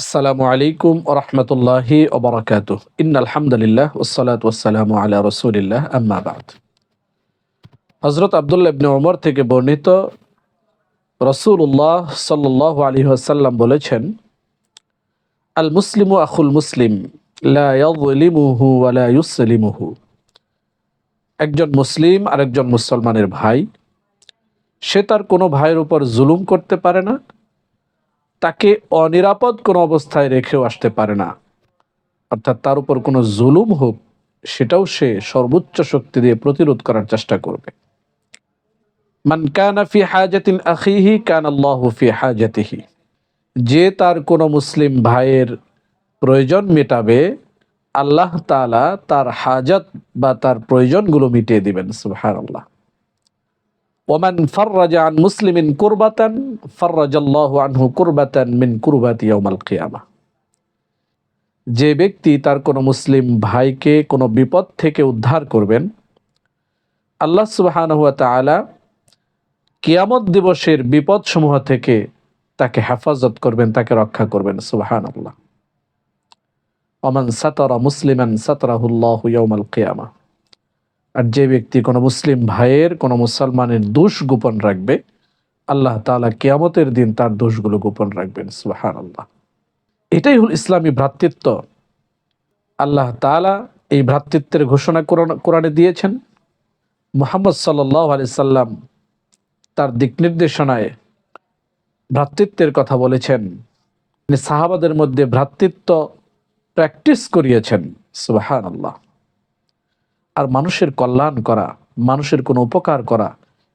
আসসালামু আলাইকুম ওরহমতুল্লাহি ওবরাকাত ইন আলহামদুলিল্লাহ ওসালাত ওসালাম আলা রসুলিল্লাহ, আম্মা বাদ। হজরত আবদুল্লাহ ইবনে ওমর থেকে বর্ণিত রসুল্লাহ সাল্লাহ আলী আসাল্লাম বলেছেন, আল মুসলিমু আখুল মুসলিম, লা ইয়াযলিমুহু ওয়া লা ইউসলিমুহু। একজন মুসলিম আরেকজন মুসলমানের ভাই, সে তার কোনো ভাইয়ের উপর জুলুম করতে পারে না তাকে অনিরাপদ কোনো অবস্থায় রেখেও আসতে পারে না। অর্থাৎ তার উপর কোনো জুলুম হোক, সেটাও সে সর্বোচ্চ শক্তি দিয়ে প্রতিরোধ করার চেষ্টা করবে। মান কানা হাজাতিন আখিহি, কান আল্লাহ ফি হাজাতিহি। যে তার কোনো মুসলিম ভাইয়ের প্রয়োজন মেটাবে, আল্লাহ তাআলা তার হাজাত বা তার প্রয়োজনগুলো মিটিয়ে দিবেন, সুবহানাল্লাহ। ওমান ফাররাজা আন মুসলিমিন কুরবাতান ফাররাজাল্লাহু আনহু কুরবাতান মিন কুরবাতি ইয়াউমাল কিয়ামা যে ব্যক্তি তার কোনো মুসলিম ভাইকে কোনো বিপদ থেকে উদ্ধার করবেন, আল্লাহ সুবহানাহু ওয়া তাআলা কিয়ামত দিবসের বিপদ সমূহ থেকে তাকে হেফাজত করবেন, তাকে রক্ষা করবেন, সুবহানাল্লাহ। ওমান সাতারা মুসলিমান সাতারাহুল্লাহু ইয়াউমাল কিয়ামা। আর যে ব্যক্তি কোনো মুসলিম ভাইয়ের, কোনো মুসলমানের দোষ গোপন রাখবে, আল্লাহ তাআলা কেয়ামতের দিন তার দোষগুলো গোপন রাখবেন সুবাহান আল্লাহ এটাই হল ইসলামী ভ্রাতৃত্ব। আল্লাহ তাআলা এই ভ্রাতৃত্বের ঘোষণা কোরআন- দিয়েছেন। মোহাম্মদ সাল্লাহ আলি সাল্লাম তার দিক নির্দেশনায় ভ্রাতৃত্বের কথা বলেছেন। সাহাবাদের মধ্যে ভ্রাতৃত্ব প্র্যাকটিস করিয়েছেন সুবাহান আল্লাহ আর মানুষের কল্যাণ করা, মানুষের কোনো উপকার করা,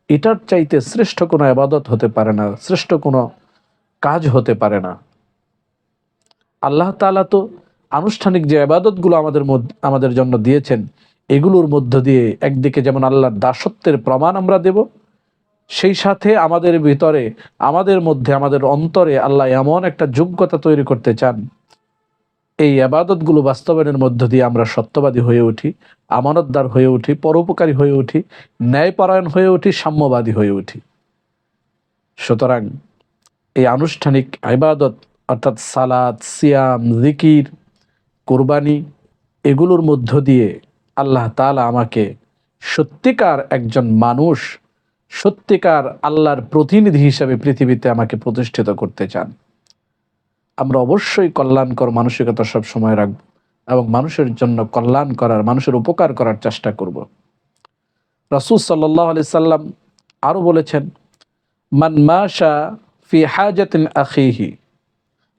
এটার চাইতে শ্রেষ্ঠ কোনো আবাদত হতে পারে না, শ্রেষ্ঠ কোনো কাজ হতে পারে না। আল্লাহ তাআলা তো আনুষ্ঠানিক যে আবাদতগুলো আমাদের আমাদের জন্য দিয়েছেন, এগুলোর মধ্য দিয়ে একদিকে যেমন আল্লাহর দাসত্বের প্রমাণ আমরা দেব, সেই সাথে আমাদের ভিতরে, আমাদের মধ্যে, আমাদের অন্তরে আল্লাহ এমন একটা যোগ্যতা তৈরি করতে চান। এই আবাদতগুলো বাস্তবায়নের মধ্য দিয়ে আমরা সত্যবাদী হয়ে উঠি, আমানতদার হয়ে উঠি, পরোপকারী হয়ে উঠি, ন্যায়পরায়ণ হয়ে উঠি, সাম্যবাদী হয়ে উঠি। সুতরাং এই আনুষ্ঠানিক ইবাদত অর্থাৎ সালাদ সিয়াম, জিকির, কোরবানি, এগুলোর মধ্য দিয়ে আল্লাহ তাআলা আমাকে সত্যিকার একজন মানুষ, সত্যিকার আল্লাহর প্রতিনিধি হিসাবে পৃথিবীতে আমাকে প্রতিষ্ঠিত করতে চান। আমরা অবশ্যই কল্যাণকর মানসিকতা সব সময় রাখব এবং মানুষের জন্য কল্যাণ করার, মানুষের উপকার করার চেষ্টা করব। রাসূল সাল্লাহ আলি সাল্লাম আরও বলেছেন, মান মাশা ফি হাজাতিন আখিহি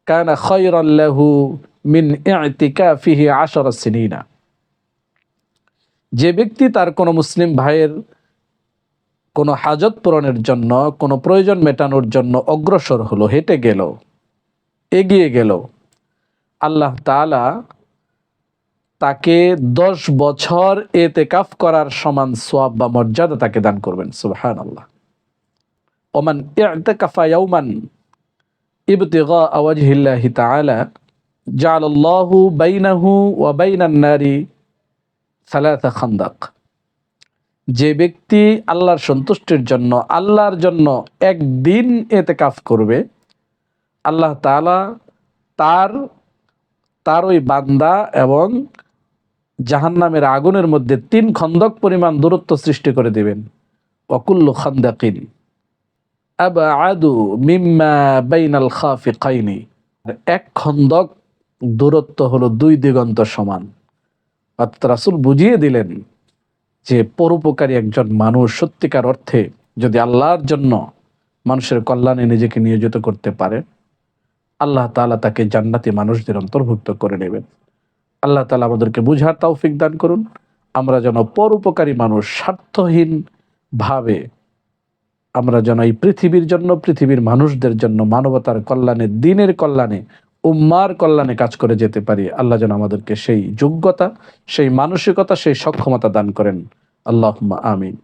কানা খয়রান লাহু মিন ইতিকাফিহি আশারা সিনিনা। যে ব্যক্তি তার কোনো মুসলিম ভাইয়ের কোনো হাজত পূরণের জন্য, কোনো প্রয়োজন মেটানোর জন্য অগ্রসর হলো, হেঁটে গেল এগিয়ে গেল। আল্লাহ তাআলা তাকে দশ বছর এতেকাফ করার সমান সোয়াব বা মর্যাদা তাকে দান করবেন সুবহান আল্লাহ ওমান ইয়াউমান ইবতিগা আওয়াজহিল্লাহি তাআলা, জাআলাল্লাহু বাইনাহু ওয়া বাইনান নারি খান্দাক। যে ব্যক্তি আল্লাহর সন্তুষ্টির জন্য, আল্লাহর জন্য একদিন এতেকাফ করবে আল্লাহ তাআলা তার তার ওই বান্দা এবং জাহান্নামের আগুনের মধ্যে তিন খন্দক পরিমাণ দূরত্ব সৃষ্টি করে দেবেন। অকুল্লু খান্দাকিন। আদু মিম্মা বাইনাল খাফিকাইনি। এক খন্দক দূরত্ব হলো দুই দিগন্ত সমান। অর্থাৎ রাসূল বুঝিয়ে দিলেন যে পরোপকারী একজন মানুষ সত্যিকার অর্থে যদি আল্লাহর জন্য মানুষের কল্যাণে নিজেকে নিয়োজিত করতে পারে আল্লাহ তাআলা তাকে জান্নাতি মানুষদের অন্তর্ভুক্ত করে নেবেন। আল্লাহ তালা আমাদেরকে বুঝার তৌফিক দান করুন। আমরা যেন পরোপকারী মানুষ স্বার্থহীন ভাবে আমরা যেন এই পৃথিবীর জন্য, পৃথিবীর মানুষদের জন্য মানবতার কল্যাণে, দিনের কল্যাণে, উম্মার কল্যাণে কাজ করে যেতে পারি। আল্লাহ যেন আমাদেরকে সেই যোগ্যতা, সেই মানসিকতা, সেই সক্ষমতা দান করেন। আল্লাহ আমিন।